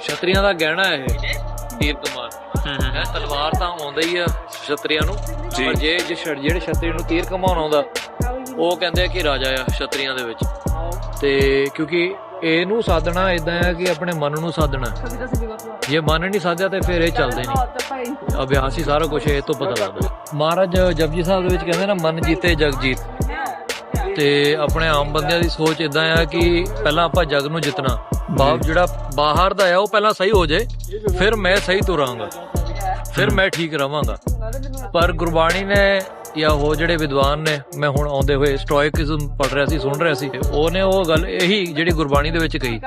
ਛਤਰੀਆਂ ਦਾ ਗਹਿਣਾ ਹੈ ਇਹ ਤੀਰ ਕਮਾਨ ਇਹ ਤਲਵਾਰ ਤਾਂ ਆਉਂਦਾ ਹੀ ਆ ਛਤਰੀਆਂ ਨੂੰ। ਪਰ ਜੇ ਜਿਹੜੇ ਛਤਰੀ ਨੂੰ ਤੀਰ ਕਮਾਉਣ ਆਉਂਦਾ ਉਹ ਕਹਿੰਦੇ ਆ ਕਿ ਰਾਜਾ ਆ ਛਤਰੀਆਂ ਦੇ ਵਿੱਚ। ਤੇ ਕਿਉਂਕਿ ਇਹਨੂੰ ਸਾਧਣਾ ਇਦਾਂ ਆ ਕਿ ਆਪਣੇ ਮਨ ਨੂੰ ਸਾਧਣਾ। ਜੇ ਮਨ ਨਹੀਂ ਸਾਧਿਆ ਤੇ ਫਿਰ ਇਹ ਚੱਲਦੇ ਨਹੀਂ। ਅਭਿਆਸ ਹੀ ਸਾਰਾ ਕੁਝ ਇਹ ਤੋਂ ਪਤਾ ਲੱਗਦਾ ਮਹਾਰਾਜ ਜਪਜੀ ਸਾਹਿਬ ਦੇ ਵਿੱਚ ਕਹਿੰਦੇ ਨਾ ਮਨ ਜੀਤੇ ਜਗ ਜੀਤ ਤੇ ਆਪਣੇ ਆਮ ਬੰਦਿਆਂ ਦੀ ਸੋਚ ਇਦਾਂ ਆ ਕਿ ਪਹਿਲਾਂ ਆਪਾਂ ਜਗ ਨੂੰ ਜਿੱਤਣਾ। ਬਾਪ ਜਿਹੜਾ ਬਾਹਰ ਦਾ ਆ ਉਹ ਪਹਿਲਾਂ ਸਹੀ ਹੋ ਜਾਏ ਫਿਰ ਮੈਂ ਸਹੀ ਤੁਰਾਂਗਾ। ਫਿਰ ਮੈਂ ਠੀਕ ਰਵਾਂਗਾ। ਪਰ ਗੁਰਬਾਣੀ ਨੇ ਜਾਂ ਉਹ ਜਿਹੜੇ ਵਿਦਵਾਨ ਨੇ ਮੈਂ ਹੁਣ ਆਉਂਦੇ ਹੋਏ ਸਟੋਇਕਿਜ਼ਮ ਪੜ੍ਹ ਰਿਹਾ ਸੀ ਸੁਣ ਰਿਹਾ ਸੀ ਉਹਨੇ ਉਹ ਗੱਲ ਇਹੀ ਜਿਹੜੀ ਗੁਰਬਾਣੀ ਦੇ ਵਿੱਚ ਕਹੀ।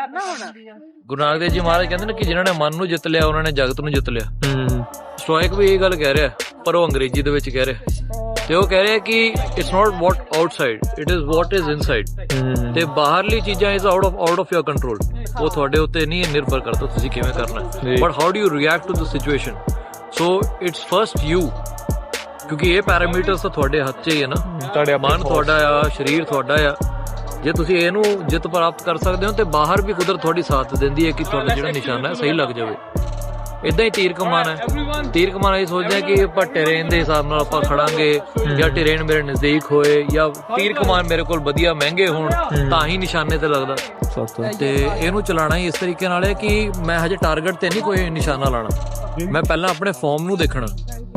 ਗੁਰੂ ਨਾਨਕ ਦੇਵ ਜੀ ਮਹਾਰਾਜ ਕਹਿੰਦੇ ਨੇ ਕਿ ਜਿਨ੍ਹਾਂ ਨੇ ਮਨ ਨੂੰ ਜਿੱਤ ਲਿਆ ਉਹਨਾਂ ਨੇ ਜਗਤ ਨੂੰ ਜਿੱਤ ਲਿਆ। ਸਟੋਇਕ ਵੀ ਇਹ ਗੱਲ ਕਹਿ ਰਿਹਾ ਪਰ ਉਹ ਅੰਗਰੇਜ਼ੀ ਦੇ ਵਿੱਚ ਕਹਿ ਰਿਹਾ। ਤੇ ਉਹ ਕਹਿ ਰਿਹਾ ਕਿ it's not what outside it is what is inside ਤੇ ਬਾਹਰਲੀ ਚੀਜ਼ਾਂ is out of out of your control ਉਹ ਤੁਹਾਡੇ ਉੱਤੇ ਨਹੀਂ ਨਿਰਭਰ ਕਰਦਾ ਤੁਸੀਂ ਕਿਵੇਂ ਕਰਨਾ। But how do you react to the situation so it's first you ਕਿਉਂਕਿ ਇਹ ਪੈਰਾਮੀਟਰਸ ਤਾਂ ਤੁਹਾਡੇ ਹੱਥ 'ਚ ਹੀ ਹੈ ਨਾ। ਤੁਹਾਡੇ ਮਨ ਤੁਹਾਡਾ ਆ ਸਰੀਰ ਤੁਹਾਡਾ ਆ। ਜੇ ਤੁਸੀਂ ਇਹਨੂੰ ਜਿੱਤ ਪ੍ਰਾਪਤ ਕਰ ਸਕਦੇ ਹੋ ਤੇ ਬਾਹਰ ਵੀ ਕੁਦਰਤ ਤੁਹਾਡੀ ਸਾਥ ਦਿੰਦੀ ਹੈ ਕਿ ਤੁਹਾਡਾ ਜਿਹੜਾ ਨਿਸ਼ਾਨਾ ਹੈ ਸਹੀ ਲੱਗ ਜਾਵੇ। ਇਦਾਂ ਹੀ ਤੀਰ ਕਮਾਨ ਹੈ। ਤੀਰ ਕਮਾਨ ਇਹ ਸੋਚਦੇ ਆ ਕਿ ਆਪਾਂ ਟੈਰੇਨ ਦੇ ਹਿਸਾਬ ਨਾਲ ਆਪਾਂ ਖੜਾਂਗੇ ਜਾਂ ਟੈਰੇਨ ਮੇਰੇ ਨਜ਼ਦੀਕ ਹੋਏ ਜਾਂ ਤੀਰ ਕਮਾਨ ਮੇਰੇ ਕੋਲ ਵਧੀਆ ਮਹਿੰਗੇ ਹੋਣ ਤਾਂ ਹੀ ਨਿਸ਼ਾਨੇ ਤੇ ਲੱਗਦਾ। ਤੇ ਇਹਨੂੰ ਚਲਾਣਾ ਹੀ ਇਸ ਤਰੀਕੇ ਨਾਲ ਹੈ ਕਿ ਮੈਂ ਹਜੇ ਟਾਰਗੇਟ ਤੇ ਨਹੀਂ ਕੋਈ ਨਿਸ਼ਾਨਾ ਲਾਣਾ। ਮੈਂ ਪਹਿਲਾਂ ਆਪਣੇ ਫਾਰਮ ਨੂੰ ਦੇਖਣਾ।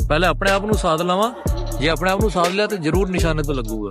ਪਹਿਲਾਂ ਆਪਣੇ ਆਪ ਨੂੰ ਸਾਧ ਲਵਾਂ। ਜੇ ਆਪਣੇ ਆਪ ਨੂੰ ਸਾਧ ਲਿਆ ਤੇ ਜ਼ਰੂਰ ਨਿਸ਼ਾਨੇ ਤੇ ਲੱਗੂਗਾ।